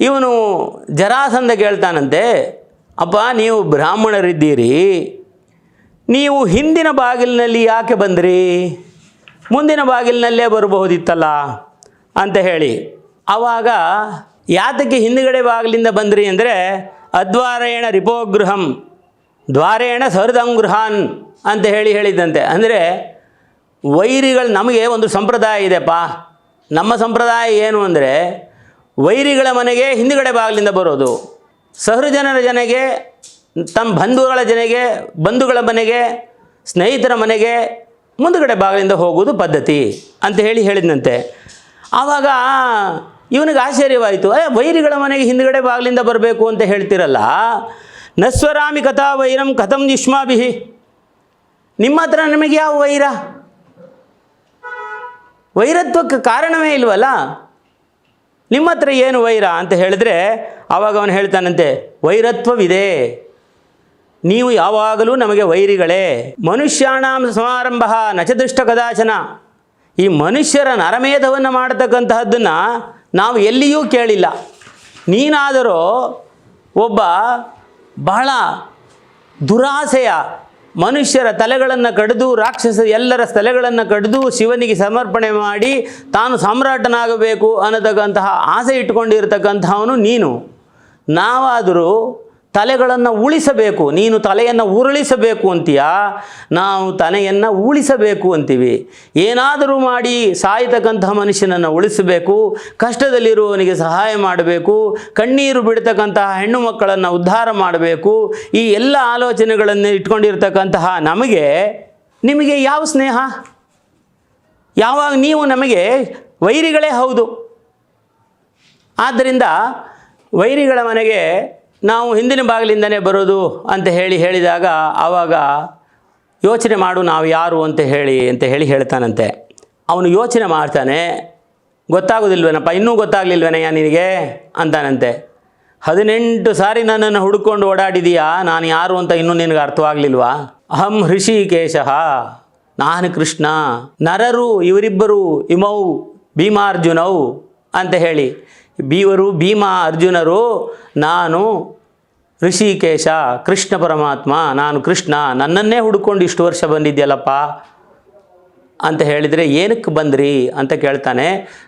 ಇವನು ಜರಾಸಂದ ಕೇಳ್ತಾನಂತೆ ಅಪ್ಪ ನೀವು ಬ್ರಾಹ್ಮಣರಿದ್ದೀರಿ, ನೀವು ಹಿಂದಿನ ಬಾಗಿಲಿನಲ್ಲಿ ಯಾಕೆ ಬಂದ್ರಿ? ಮುಂದಿನ ಬಾಗಿಲಿನಲ್ಲೇ ಬರಬಹುದಿತ್ತಲ್ಲ? ಅಂತ ಹೇಳಿ. ಆವಾಗ ಯಾತಕ್ಕೆ ಹಿಂದುಗಡೆ ಬಾಗಿಲಿಂದ ಬಂದ್ರಿ ಅಂದರೆ ಅದ್ವಾರೇಣ ರಿಪೋಗೃಹಂ, ದ್ವಾರೇಣ ಸಹೃದಂಗೃಹಾನ್ ಅಂತ ಹೇಳಿ ಹೇಳಿದ್ದಂತೆ ಅಂದರೆ ವೈರಿಗಳು ನಮಗೆ ಒಂದು ಸಂಪ್ರದಾಯ ಇದೆಪ್ಪ ನಮ್ಮ ಸಂಪ್ರದಾಯ ಏನು ಅಂದರೆ ವೈರಿಗಳ ಮನೆಗೆ ಹಿಂದುಗಡೆ ಬಾಗಿಲಿಂದ ಬರೋದು. ಸಹೃಜನರ ಜನಗೆ, ತಮ್ಮ ಬಂಧುಗಳ ಜನಗೆ, ಬಂಧುಗಳ ಮನೆಗೆ, ಸ್ನೇಹಿತರ ಮನೆಗೆ ಮುಂದುಗಡೆ ಬಾಗಿಲಿಂದ ಹೋಗುವುದು ಪದ್ಧತಿ ಅಂತ ಹೇಳಿ ಹೇಳಿದಂತೆ. ಆವಾಗ ಇವನಿಗೆ ಆಶ್ಚರ್ಯವಾಯಿತು ಅದೇ ವೈರಿಗಳ ಮನೆಗೆ ಹಿಂದ್ಗಡೆ ಬಾಗಿಲಿಂದ ಬರಬೇಕು ಅಂತ ಹೇಳ್ತಿರಲ್ಲ? ನಸ್ವರಾಮಿ ಕಥಾ ವೈರಂ ಕಥಂ ನಿಷ್ಮಾಭಿಹಿ. ನಿಮ್ಮ ಹತ್ರ ನಮಗೆ ಯಾವ ವೈರ? ವೈರತ್ವಕ್ಕೆ ಕಾರಣವೇ ಇಲ್ವಲ್ಲ? ನಿಮ್ಮ ಹತ್ರ ಏನು ವೈರ ಅಂತ ಹೇಳಿದ್ರೆ ಆವಾಗ ಅವನು ಹೇಳ್ತಾನಂತೆ, ವೈರತ್ವವಿದೆ. ನೀವು ಯಾವಾಗಲೂ ನಮಗೆ ವೈರಿಗಳೇ. ಮನುಷ್ಯಾಣ ಸಮಾರಂಭ ನಚದೃಷ್ಟ ಕದಾಚನ. ಈ ಮನುಷ್ಯರ ನರಮೇಧವನ್ನು ಮಾಡತಕ್ಕಂತಹದ್ದನ್ನು ನಾವು ಎಲ್ಲಿಯೂ ಕೇಳಿಲ್ಲ. ನೀನಾದರೂ ಒಬ್ಬ ಬಹಳ ದುರಾಸೆಯ ಮನುಷ್ಯರ ತಲೆಗಳನ್ನು ಕಡಿದು, ರಾಕ್ಷಸ ಎಲ್ಲರ ತಲೆಗಳನ್ನು ಕಡಿದು ಶಿವನಿಗೆ ಸಮರ್ಪಣೆ ಮಾಡಿ ತಾನು ಸಾಮ್ರಾಟನಾಗಬೇಕು ಅನ್ನತಕ್ಕಂತಹ ಆಸೆ ಇಟ್ಕೊಂಡಿರ್ತಕ್ಕಂಥವನು ನೀನು. ನಾವಾದರೂ ತಲೆಗಳನ್ನು ಉಳಿಸಬೇಕು. ನೀನು ತಲೆಯನ್ನು ಉರುಳಿಸಬೇಕು ಅಂತೀಯ? ನಾವು ತಲೆಯನ್ನು ಉಳಿಸಬೇಕು ಅಂತೀವಿ. ಏನಾದರೂ ಮಾಡಿ ಸಾಯತಕ್ಕಂಥ ಮನುಷ್ಯನನ್ನು ಉಳಿಸಬೇಕು. ಕಷ್ಟದಲ್ಲಿರುವವನಿಗೆ ಸಹಾಯ ಮಾಡಬೇಕು. ಕಣ್ಣೀರು ಬಿಡ್ತಕ್ಕಂತಹ ಹೆಣ್ಣು ಮಕ್ಕಳನ್ನು ಉದ್ಧಾರ ಮಾಡಬೇಕು. ಈ ಎಲ್ಲ ಆಲೋಚನೆಗಳನ್ನು ಇಟ್ಕೊಂಡಿರ್ತಕ್ಕಂತಹ ನಮಗೆ, ನಿಮಗೆ ಯಾವ ಸ್ನೇಹ? ಯಾವಾಗ ನೀವು ನಮಗೆ ವೈರಿಗಳೇ ಹೌದು. ಆದ್ದರಿಂದ ವೈರಿಗಳ ಮನೆಗೆ ನಾವು ಹಿಂದಿನ ಬಾಗಿಲಿಂದನೇ ಬರೋದು ಅಂತ ಹೇಳಿ ಹೇಳಿದಾಗ ಆವಾಗ ಯೋಚನೆ ಮಾಡು ನಾವು ಯಾರು ಅಂತ ಹೇಳಿ ಅಂತ ಹೇಳಿ ಹೇಳ್ತಾನಂತೆ. ಅವನು ಯೋಚನೆ ಮಾಡ್ತಾನೆ, ಗೊತ್ತಾಗೋದಿಲ್ವೇನಪ್ಪ, ಇನ್ನೂ ಗೊತ್ತಾಗಲಿಲ್ವೇನಯ್ಯ ನಿನಗೆ? ಅಂತಾನಂತೆ. ಹದಿನೆಂಟು ಸಾರಿ ನನ್ನನ್ನು ಹುಡುಕೊಂಡು ಓಡಾಡಿದೀಯಾ? ನಾನು ಯಾರು ಅಂತ ಇನ್ನೂ ನಿನಗೆ ಅರ್ಥವಾಗಲಿಲ್ವಾ? ಅಹಂ ಹೃಷಿಕೇಶ, ನಾನು ಕೃಷ್ಣ, ನರರು ಇವರಿಬ್ಬರು ಇಮೌ ಭೀಮಾರ್ಜುನೌ ಅಂತ ಹೇಳಿ. ಬೀವರು, ಭೀಮ ಅರ್ಜುನರು, ನಾನು ಋಷಿಕೇಶ, ಕೃಷ್ಣ ಪರಮಾತ್ಮ, ನಾನು ಕೃಷ್ಣ, ನನ್ನನ್ನೇ ಹುಡ್ಕೊಂಡು ಇಷ್ಟು ವರ್ಷ ಬಂದಿದ್ಯಲ್ಲಪ್ಪ ಅಂತ ಹೇಳಿದರೆ ಏನಕ್ಕೆ ಬಂದ್ರಿ ಅಂತ ಕೇಳ್ತಾನೆ.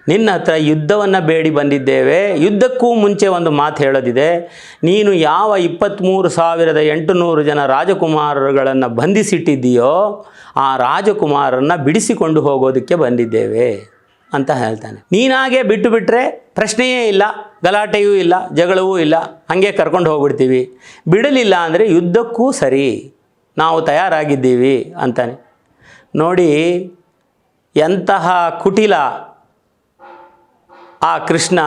ನಿನ್ನ ಹತ್ರ ಯುದ್ಧವನ್ನು ಬೇಡಿ ಬಂದಿದ್ದೇವೆ, ಯುದ್ಧಕ್ಕೂ ಮುಂಚೆ ಒಂದು ಮಾತು ಹೇಳೋದಿದೆ. ನೀನು ಯಾವ ಇಪ್ಪತ್ತ್ಮೂರು ಸಾವಿರದ ಎಂಟುನೂರು ಜನ ರಾಜಕುಮಾರರುಗಳನ್ನು ಬಂಧಿಸಿಟ್ಟಿದ್ದೀಯೋ, ಆ ರಾಜಕುಮಾರನ್ನು ಬಿಡಿಸಿಕೊಂಡು ಹೋಗೋದಕ್ಕೆ ಬಂದಿದ್ದೇವೆ. ಅಂತ ಹೇಳ್ತಾನೆ. ನೀನಾಗೆ ಬಿಟ್ಟು ಬಿಟ್ಟರೆ ಪ್ರಶ್ನೆಯೇ ಇಲ್ಲ, ಗಲಾಟೆಯೂ ಇಲ್ಲ, ಜಗಳವೂ ಇಲ್ಲ, ಹಾಗೆ ಕರ್ಕೊಂಡು ಹೋಗ್ಬಿಡ್ತೀವಿ. ಬಿಡಲಿಲ್ಲ ಅಂದರೆ ಯುದ್ಧಕ್ಕೂ ಸರಿ, ನಾವು ತಯಾರಾಗಿದ್ದೀವಿ ಅಂತಾನೆ. ನೋಡಿ, ಎಂತಹ ಕುಟಿಲ ಆ ಕೃಷ್ಣ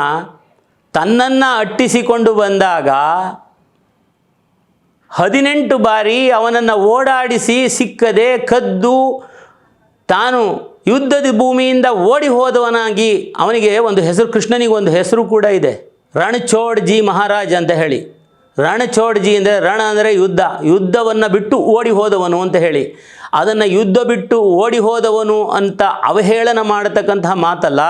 ತನ್ನನ್ನು ಅಟ್ಟಿಸಿಕೊಂಡು ಬಂದಾಗ ಹದಿನೆಂಟು ಬಾರಿ ಅವನನ್ನು ಓಡಾಡಿಸಿ ಸಿಕ್ಕದೆ ಕದ್ದು ತಾನು ಯುದ್ಧದ ಭೂಮಿಯಿಂದ ಓಡಿ ಹೋದವನಾಗಿ ಅವನಿಗೆ ಒಂದು ಹೆಸರು, ಕೃಷ್ಣನಿಗೆ ಒಂದು ಹೆಸರು ಕೂಡ ಇದೆ. ರಣಚೋಡ್ ಜಿ ಮಹಾರಾಜ್ ಅಂತ ಹೇಳಿ. ರಣಚೋಡ್ ಜಿ ಅಂದರೆ ರಣ ಅಂದರೆ ಯುದ್ಧ, ಯುದ್ಧವನ್ನು ಬಿಟ್ಟು ಓಡಿ ಹೋದವನು ಅಂತ ಹೇಳಿ. ಅದನ್ನು ಯುದ್ಧ ಬಿಟ್ಟು ಓಡಿ ಹೋದವನು ಅಂತ ಅವಹೇಳನ ಮಾಡತಕ್ಕಂತಹ ಮಾತಲ್ಲ,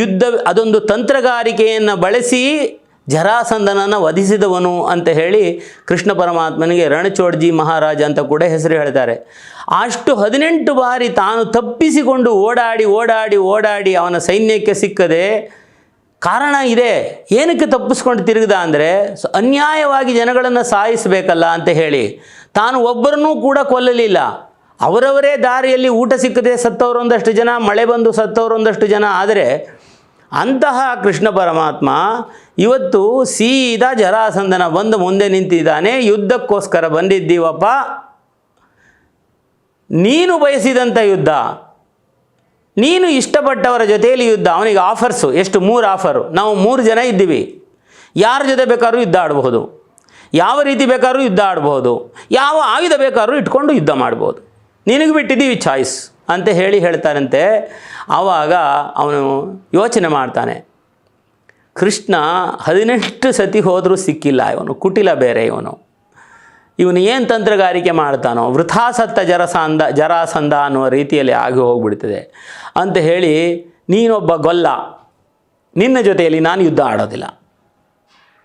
ಯುದ್ಧ, ಅದೊಂದು ತಂತ್ರಗಾರಿಕೆಯನ್ನು ಬಳಸಿ ಜರಾಸಂಧನನ್ನು ವಧಿಸಿದವನು ಅಂತ ಹೇಳಿ ಕೃಷ್ಣ ಪರಮಾತ್ಮನಿಗೆ ರಣಚೋಡ್ಜಿ ಮಹಾರಾಜ ಅಂತ ಕೂಡ ಹೆಸರು ಹೇಳ್ತಾರೆ. ಅಷ್ಟು ಹದಿನೆಂಟು ಬಾರಿ ತಾನು ತಪ್ಪಿಸಿಕೊಂಡು ಓಡಾಡಿ ಓಡಾಡಿ ಓಡಾಡಿ ಅವನ ಸೈನ್ಯಕ್ಕೆ ಸಿಕ್ಕದೆ ಕಾರಣ ಇದೆ. ಏನಕ್ಕೆ ತಪ್ಪಿಸ್ಕೊಂಡು ತಿರುಗಿದ ಅಂದರೆ ಅನ್ಯಾಯವಾಗಿ ಜನಗಳನ್ನು ಸಾಯಿಸಬೇಕಲ್ಲ ಅಂತ ಹೇಳಿ. ತಾನು ಒಬ್ಬರನ್ನೂ ಕೂಡ ಕೊಲ್ಲಲಿಲ್ಲ. ಅವರವರೇ ದಾರಿಯಲ್ಲಿ ಊಟ ಸಿಕ್ಕದೆ ಸತ್ತವರೊಂದಷ್ಟು ಜನ, ಮಳೆ ಬಂದು ಸತ್ತವರೊಂದಷ್ಟು ಜನ. ಆದರೆ ಅಂತಹ ಕೃಷ್ಣ ಪರಮಾತ್ಮ ಇವತ್ತು ಸೀದಾ ಜರಾಸಂಧನ ಬಂದು ಮುಂದೆ ನಿಂತಿದ್ದಾನೆ, ಯುದ್ಧಕ್ಕೋಸ್ಕರ ಬಂದಿದ್ದೀವಪ್ಪ. ನೀನು ಬಯಸಿದಂಥ ಯುದ್ಧ, ನೀನು ಇಷ್ಟಪಟ್ಟವರ ಜೊತೆಯಲ್ಲಿ ಯುದ್ಧ, ಅವನಿಗೆ ಆಫರ್ಸು, ಎಷ್ಟು ಮೂರು ಆಫರು. ನಾವು ಮೂರು ಜನ ಇದ್ದೀವಿ. ಯಾರ ಜೊತೆ ಬೇಕಾದ್ರೂ ಯುದ್ಧ ಆಡಬಹುದು. ಯಾವ ರೀತಿ ಬೇಕಾದ್ರೂ ಯುದ್ಧ ಆಡಬಹುದು. ಯಾವ ಆಯುಧ ಬೇಕಾದ್ರೂ ಇಟ್ಕೊಂಡು ಯುದ್ಧ ಮಾಡ್ಬೋದು ನಿನಗೆ ಬಿಟ್ಟಿದ್ದೀವಿ ಚಾಯ್ಸ್ ಅಂತ ಹೇಳಿ ಹೇಳ್ತಾರಂತೆ ಆವಾಗ ಅವನು ಯೋಚನೆ ಮಾಡ್ತಾನೆ. ಕೃಷ್ಣ ಹದಿನೆಂಟು ಸತಿ ಹೋದರೂ ಸಿಕ್ಕಿಲ್ಲ, ಇವನು ಕುಟಿಲ ಬೇರೆ ಇವನು. ಇವನು ಏನು ತಂತ್ರಗಾರಿಕೆ ಮಾಡ್ತಾನೋ, ವೃಥಾಸತ್ತ ಜರಸಾಂದ, ಜರಸಂದ ಅನ್ನುವ ರೀತಿಯಲ್ಲಿ ಆಗಿ ಹೋಗ್ಬಿಡ್ತದೆ. ಅಂತ ಹೇಳಿ, ನೀನೊಬ್ಬ ಗೊಲ್ಲ, ನಿನ್ನ ಜೊತೆಯಲ್ಲಿ ನಾನು ಯುದ್ಧ ಆಡೋದಿಲ್ಲ.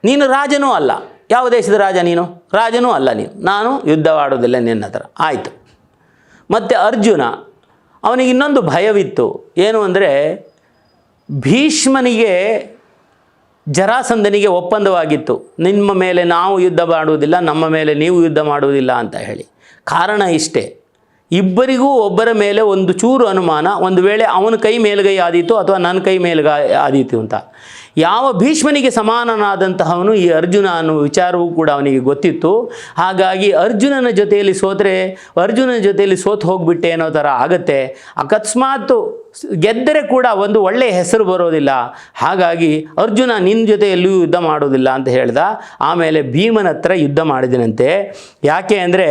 ನೀನು ರಾಜನೂ ಅಲ್ಲ. ಯಾವ ದೇಶದ ರಾಜ ನೀನು? ರಾಜನೂ ಅಲ್ಲ ನೀನು. ನಾನು ಯುದ್ಧವಾಡೋದಿಲ್ಲ ನಿನ್ನ ಹತ್ರ. ಆಯಿತು. ಮತ್ತು ಅರ್ಜುನ ಅವನಿಗೆ ಇನ್ನೊಂದು ಭಯವಿತ್ತು. ಏನು ಅಂದರೆ, ಭೀಷ್ಮನಿಗೆ ಜರಾಸಂಧನಿಗೆ ಒಪ್ಪಂದವಾಗಿತ್ತು. ನಿಮ್ಮ ಮೇಲೆ ನಾವು ಯುದ್ಧ ಮಾಡುವುದಿಲ್ಲ, ನಮ್ಮ ಮೇಲೆ ನೀವು ಯುದ್ಧ ಮಾಡುವುದಿಲ್ಲ ಅಂತ ಹೇಳಿ. ಕಾರಣ ಇಷ್ಟೇ. ಇಬ್ಬರಿಗೂ ಒಬ್ಬರ ಮೇಲೆ ಒಂದು ಚೂರು ಅನುಮಾನ, ಒಂದು ವೇಳೆ ಅವನ ಕೈ ಮೇಲುಗೈ ಆದೀತು ಅಥವಾ ನನ್ನ ಕೈ ಮೇಲುಗೈ ಆದೀತು ಅಂತ. ಯಾವ ಭೀಷ್ಮನಿಗೆ ಸಮಾನನಾದಂತಹವನು ಈ ಅರ್ಜುನ ಅನ್ನುವ ವಿಚಾರವೂ ಕೂಡ ಅವನಿಗೆ ಗೊತ್ತಿತ್ತು. ಹಾಗಾಗಿ ಅರ್ಜುನನ ಜೊತೆಯಲ್ಲಿ ಸೋತರೆ, ಅರ್ಜುನನ ಜೊತೆಯಲ್ಲಿ ಸೋತು ಹೋಗ್ಬಿಟ್ಟೆ ಅನ್ನೋ ಥರ ಆಗತ್ತೆ. ಅಕಸ್ಮಾತ್ತು ಗೆದ್ದರೆ ಕೂಡ ಒಂದು ಒಳ್ಳೆಯ ಹೆಸರು ಬರೋದಿಲ್ಲ. ಹಾಗಾಗಿ ಅರ್ಜುನ ನಿನ್ನ ಜೊತೆಯಲ್ಲೂ ಯುದ್ಧ ಮಾಡೋದಿಲ್ಲ ಅಂತ ಹೇಳ್ದ. ಆಮೇಲೆ ಭೀಮನ ಹತ್ರ ಯುದ್ಧ ಮಾಡಿದನಂತೆ. ಯಾಕೆ ಅಂದರೆ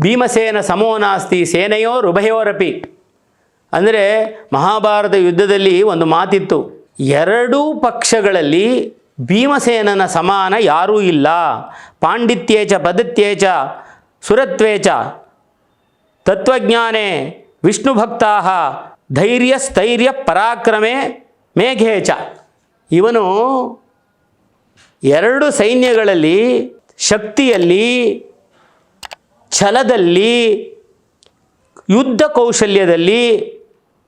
ಭೀಮಸೇನ ಸಮೋ ನಾಸ್ತಿ ಸೇನೆಯೋರ್ ಉಭಯೋರಪಿ. ಅಂದರೆ ಮಹಾಭಾರತ ಯುದ್ಧದಲ್ಲಿ ಒಂದು ಮಾತಿತ್ತು. ಎರಡೂ ಪಕ್ಷಗಳಲ್ಲಿ ಭೀಮಸೇನನ ಸಮಾನ ಯಾರೂ ಇಲ್ಲ. ಪಾಂಡಿತ್ಯೇಚ ಪದತ್ಯೇಚ ಸುರತ್ವೇಚ ತತ್ವಜ್ಞಾನೇ ವಿಷ್ಣುಭಕ್ತಾ ಧೈರ್ಯ ಸ್ಥೈರ್ಯ ಪರಾಕ್ರಮೆ ಮೇಘೇಚ ಇವನು ಎರಡು ಸೈನ್ಯಗಳಲ್ಲಿ ಶಕ್ತಿಯಲ್ಲಿ, ಛಲದಲ್ಲಿ, ಯುದ್ಧ ಕೌಶಲ್ಯದಲ್ಲಿ,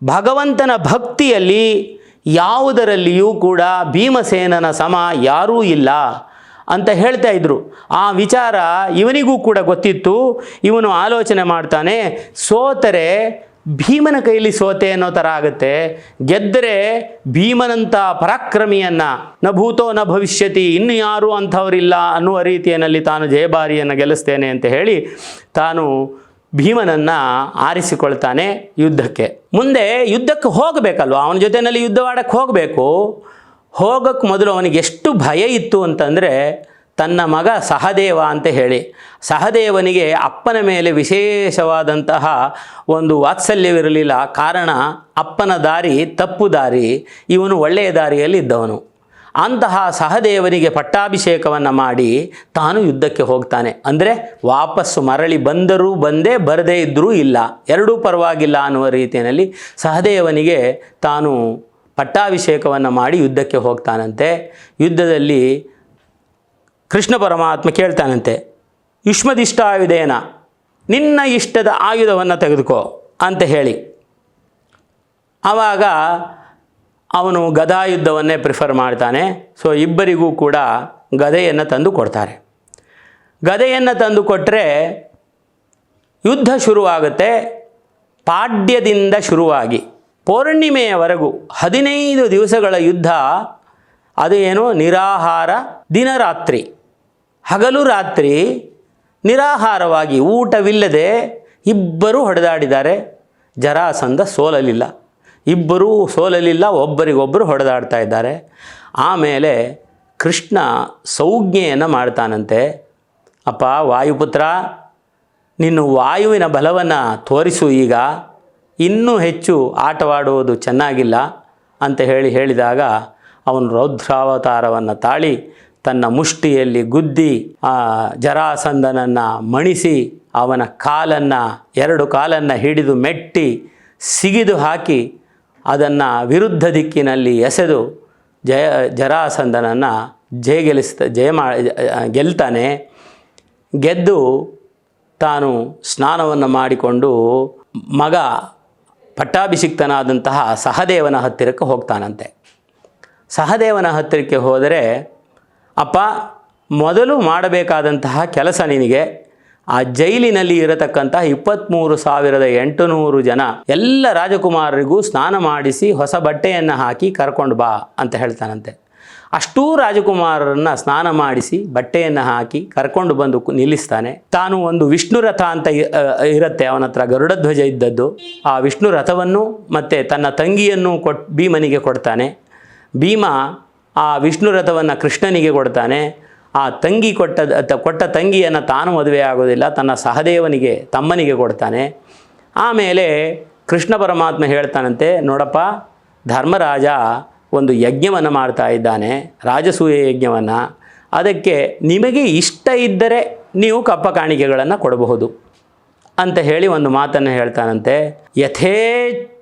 ಭಗವಂತನ ಭಕ್ತಿಯಲ್ಲಿ ಯಾವುದರಲ್ಲಿಯೂ ಕೂಡ ಭೀಮಸೇನನ ಸಮ ಯಾರೂ ಇಲ್ಲ ಅಂತ ಹೇಳ್ತಾ ಇದ್ರು. ಆ ವಿಚಾರ ಇವನಿಗೂ ಕೂಡ ಗೊತ್ತಿತ್ತು. ಇವನು ಆಲೋಚನೆ ಮಾಡ್ತಾನೆ, ಸೋತರೆ ಭೀಮನ ಕೈಲಿ ಸೋತೆ ಅನ್ನೋ ಥರ ಆಗುತ್ತೆ. ಗೆದ್ದರೆ ಭೀಮನಂಥ ಪರಾಕ್ರಮಿಯನ್ನು, ನ ಭೂತೋ ನ ಭವಿಷ್ಯತಿ, ಇನ್ನು ಯಾರು ಅಂಥವರಿಲ್ಲ ಅನ್ನುವ ರೀತಿಯಲ್ಲಿ ತಾನು ಜಯಭಾರಿಯನ್ನು ಗೆಲ್ಲಿಸ್ತೇನೆ ಅಂತ ಹೇಳಿ ತಾನು ಭೀಮನನ್ನು ಆರಿಸಿಕೊಳ್ತಾನೆ ಯುದ್ಧಕ್ಕೆ. ಮುಂದೆ ಯುದ್ಧಕ್ಕೆ ಹೋಗಬೇಕಲ್ವ? ಅವನ ಜೊತೆಯಲ್ಲಿ ಯುದ್ಧವಾಡಕ್ಕೆ ಹೋಗಬೇಕು. ಹೋಗೋಕ್ಕೆ ಮೊದಲು ಅವನಿಗೆ ಎಷ್ಟು ಭಯ ಇತ್ತು ಅಂತಂದರೆ ತನ್ನ ಮಗ ಸಹದೇವ ಅಂತ ಹೇಳಿ. ಸಹದೇವನಿಗೆ ಅಪ್ಪನ ಮೇಲೆ ವಿಶೇಷವಾದಂತಹ ಒಂದು ವಾತ್ಸಲ್ಯವಿರಲಿಲ್ಲ. ಕಾರಣ ಅಪ್ಪನ ದಾರಿ ತಪ್ಪು ದಾರಿ, ಇವನು ಒಳ್ಳೆಯ ದಾರಿಯಲ್ಲಿ ಇದ್ದವನು. ಅಂತಹ ಸಹದೇವನಿಗೆ ಪಟ್ಟಾಭಿಷೇಕವನ್ನು ಮಾಡಿ ತಾನು ಯುದ್ಧಕ್ಕೆ ಹೋಗ್ತಾನೆ. ಅಂದರೆ ವಾಪಸ್ಸು ಮರಳಿ ಬಂದರೂ ಬಂದೇ ಬರದೇ ಇದ್ದರೂ ಇಲ್ಲ. ಎರಡೂ ಪರವಾಗಿಲ್ಲ ಅನ್ನುವ ರೀತಿಯಲ್ಲಿ ಸಹದೇವನಿಗೆ ತಾನು ಪಟ್ಟಾಭಿಷೇಕವನ್ನು ಮಾಡಿ ಯುದ್ಧಕ್ಕೆ ಹೋಗ್ತಾನಂತೆ. ಯುದ್ಧದಲ್ಲಿ ಕೃಷ್ಣ ಪರಮಾತ್ಮ ಕೇಳ್ತಾನಂತೆ, ಯುಷ್ಮದಿಷ್ಟಾಯುಧೇನ, ನಿನ್ನ ಇಷ್ಟದ ಆಯುಧವನ್ನು ತೆಗೆದುಕೋ ಅಂತ ಹೇಳಿ. ಆವಾಗ ಅವನು ಗದಾಯುದ್ಧವನ್ನೇ ಪ್ರಿಫರ್ ಮಾಡ್ತಾನೆ. ಸೊ ಇಬ್ಬರಿಗೂ ಕೂಡ ಗದೆಯನ್ನು ತಂದು ಕೊಡ್ತಾರೆ. ಗದೆಯನ್ನು ತಂದು ಕೊಟ್ಟರೆ ಯುದ್ಧ ಶುರುವಾಗುತ್ತೆ. ಪಾಡ್ಯದಿಂದ ಶುರುವಾಗಿ ಪೌರ್ಣಿಮೆಯವರೆಗೂ ಹದಿನೈದು ದಿವಸಗಳ ಯುದ್ಧ. ಅದು ಏನು? ನಿರಾಹಾರ ದಿನರಾತ್ರಿ. ಹಗಲು ರಾತ್ರಿ ನಿರಾಹಾರವಾಗಿ ಊಟವಿಲ್ಲದೆ ಇಬ್ಬರೂ ಹೊಡೆದಾಡಿದ್ದಾರೆ. ಜರಾಸಂಧ ಸೋಲಲಿಲ್ಲ. ಇಬ್ಬರೂ ಸೋಲಲಿಲ್ಲ ಒಬ್ಬರಿಗೊಬ್ಬರು ಹೊಡೆದಾಡ್ತಾ ಇದ್ದಾರೆ. ಆಮೇಲೆ ಕೃಷ್ಣ ಸೌಜ್ಞೆಯನ್ನು ಮಾಡ್ತಾನಂತೆ. ಅಪ್ಪ ವಾಯುಪುತ್ರ, ನಿನ್ನ ವಾಯುವಿನ ಬಲವನ್ನು ತೋರಿಸು ಈಗ. ಇನ್ನೂ ಹೆಚ್ಚು ಆಟವಾಡುವುದು ಚೆನ್ನಾಗಿಲ್ಲ ಅಂತ ಹೇಳಿ ಹೇಳಿದಾಗ ಅವನು ರೌದ್ರಾವತಾರವನ್ನು ತಾಳಿ ತನ್ನ ಮುಷ್ಟಿಯಲ್ಲಿ ಗುದ್ದಿ ಆ ಜರಾಸಂದನನ್ನು ಮಣಿಸಿ ಅವನ ಕಾಲನ್ನು, ಎರಡು ಕಾಲನ್ನು ಹಿಡಿದು ಮೆಟ್ಟಿ ಸಿಗಿದು ಹಾಕಿ ಅದನ್ನು ವಿರುದ್ಧ ದಿಕ್ಕಿನಲ್ಲಿ ಎಸೆದು ಜಯ, ಜರಾಸಂಧನನ್ನು ಜಯಗೆಲಿಸ್ತ ಜಯ ಮಾ, ಗೆಲ್ತಾನೆ. ಗೆದ್ದು ತಾನು ಸ್ನಾನವನ್ನು ಮಾಡಿಕೊಂಡು ಮಗ ಪಟ್ಟಾಭಿಷಿಕ್ತನಾದಂತಹ ಸಹದೇವನ ಹತ್ತಿರಕ್ಕೆ ಹೋಗ್ತಾನಂತೆ. ಸಹದೇವನ ಹತ್ತಿರಕ್ಕೆ ಹೋದರೆ, ಅಪ್ಪ, ಮೊದಲು ಮಾಡಬೇಕಾದಂತಹ ಕೆಲಸ ನಿನಗೆ ಆ ಜೈಲಿನಲ್ಲಿ ಇರತಕ್ಕಂಥ ಇಪ್ಪತ್ತ್ಮೂರು ಸಾವಿರದ ಎಂಟುನೂರು ಜನ ಎಲ್ಲ ರಾಜಕುಮಾರರಿಗೂ ಸ್ನಾನ ಮಾಡಿಸಿ ಹೊಸ ಬಟ್ಟೆಯನ್ನು ಹಾಕಿ ಕರ್ಕೊಂಡು ಬಾ ಅಂತ ಹೇಳ್ತಾನಂತೆ. ಅಷ್ಟೂ ರಾಜಕುಮಾರರನ್ನ ಸ್ನಾನ ಮಾಡಿಸಿ ಬಟ್ಟೆಯನ್ನು ಹಾಕಿ ಕರ್ಕೊಂಡು ಬಂದು ನಿಲ್ಲಿಸ್ತಾನೆ. ತಾನು ಒಂದು ವಿಷ್ಣು ರಥ ಅಂತ ಇರುತ್ತೆ, ಅವನ ಹತ್ರ ಗರುಡಧ್ವಜ ಇದ್ದದ್ದು. ಆ ವಿಷ್ಣು ರಥವನ್ನು ಮತ್ತು ತನ್ನ ತಂಗಿಯನ್ನು ಕೊಟ್ಟು ಭೀಮನಿಗೆ ಕೊಡ್ತಾನೆ. ಭೀಮ ಆ ವಿಷ್ಣು ರಥವನ್ನು ಕೃಷ್ಣನಿಗೆ ಕೊಡ್ತಾನೆ. ಆ ತಂಗಿ ಕೊಟ್ಟ ಕೊಟ್ಟ ತಂಗಿಯನ್ನು ತಾನು ಮದುವೆ ಆಗೋದಿಲ್ಲ, ತನ್ನ ಸಹದೇವನಿಗೆ, ತಮ್ಮನಿಗೆ ಕೊಡ್ತಾನೆ. ಆಮೇಲೆ ಕೃಷ್ಣ ಪರಮಾತ್ಮ ಹೇಳ್ತಾನಂತೆ, ನೋಡಪ್ಪ, ಧರ್ಮರಾಜ ಒಂದು ಯಜ್ಞವನ್ನು ಮಾಡ್ತಾ ಇದ್ದಾನೆ, ರಾಜಸೂಯ ಯಜ್ಞವನ್ನು. ಅದಕ್ಕೆ ನಿಮಗೆ ಇಷ್ಟ ಇದ್ದರೆ ನೀವು ಕಪ್ಪ ಕಾಣಿಕೆಗಳನ್ನು ಕೊಡಬಹುದು. ಅಂತ ಹೇಳಿ ಒಂದು ಮಾತನ್ನು ಹೇಳ್ತಾನಂತೆ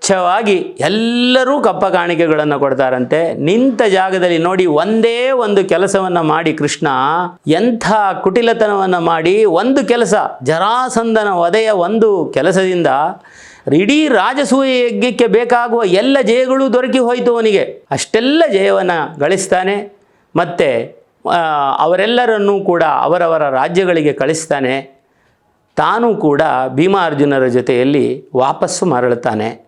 ಯಥೇಚ್ಛವಾಗಿ ಎಲ್ಲರೂ ಕಪ್ಪ ಕಾಣಿಕೆಗಳನ್ನು ಕೊಡ್ತಾರಂತೆ. ನಿಂತ ಜಾಗದಲ್ಲಿ ನೋಡಿ ಒಂದೇ ಒಂದು ಕೆಲಸವನ್ನು ಮಾಡಿ ಕೃಷ್ಣ, ಎಂಥ ಕುಟಿಲತನವನ್ನು ಮಾಡಿ ಒಂದು ಕೆಲಸ, ಜರಾಸಂದನ ವಧೆಯ ಒಂದು ಕೆಲಸದಿಂದ ಇಡೀ ರಾಜಸೂಯ ಯಜ್ಞಕ್ಕೆ ಬೇಕಾಗುವ ಎಲ್ಲ ಜಯಗಳು ದೊರಕಿ ಹೋಯಿತು ಅವನಿಗೆ. ಅಷ್ಟೆಲ್ಲ ಜಯವನ್ನು ಗಳಿಸ್ತಾನೆ. ಮತ್ತು ಅವರೆಲ್ಲರನ್ನೂ ಕೂಡ ಅವರವರ ರಾಜ್ಯಗಳಿಗೆ ಕಳಿಸ್ತಾನೆ. ತಾನೂ ಕೂಡ ಭೀಮಾರ್ಜುನರ ಜೊತೆಯಲ್ಲಿ ವಾಪಸ್ಸು ಮರಳುತ್ತಾನೆ.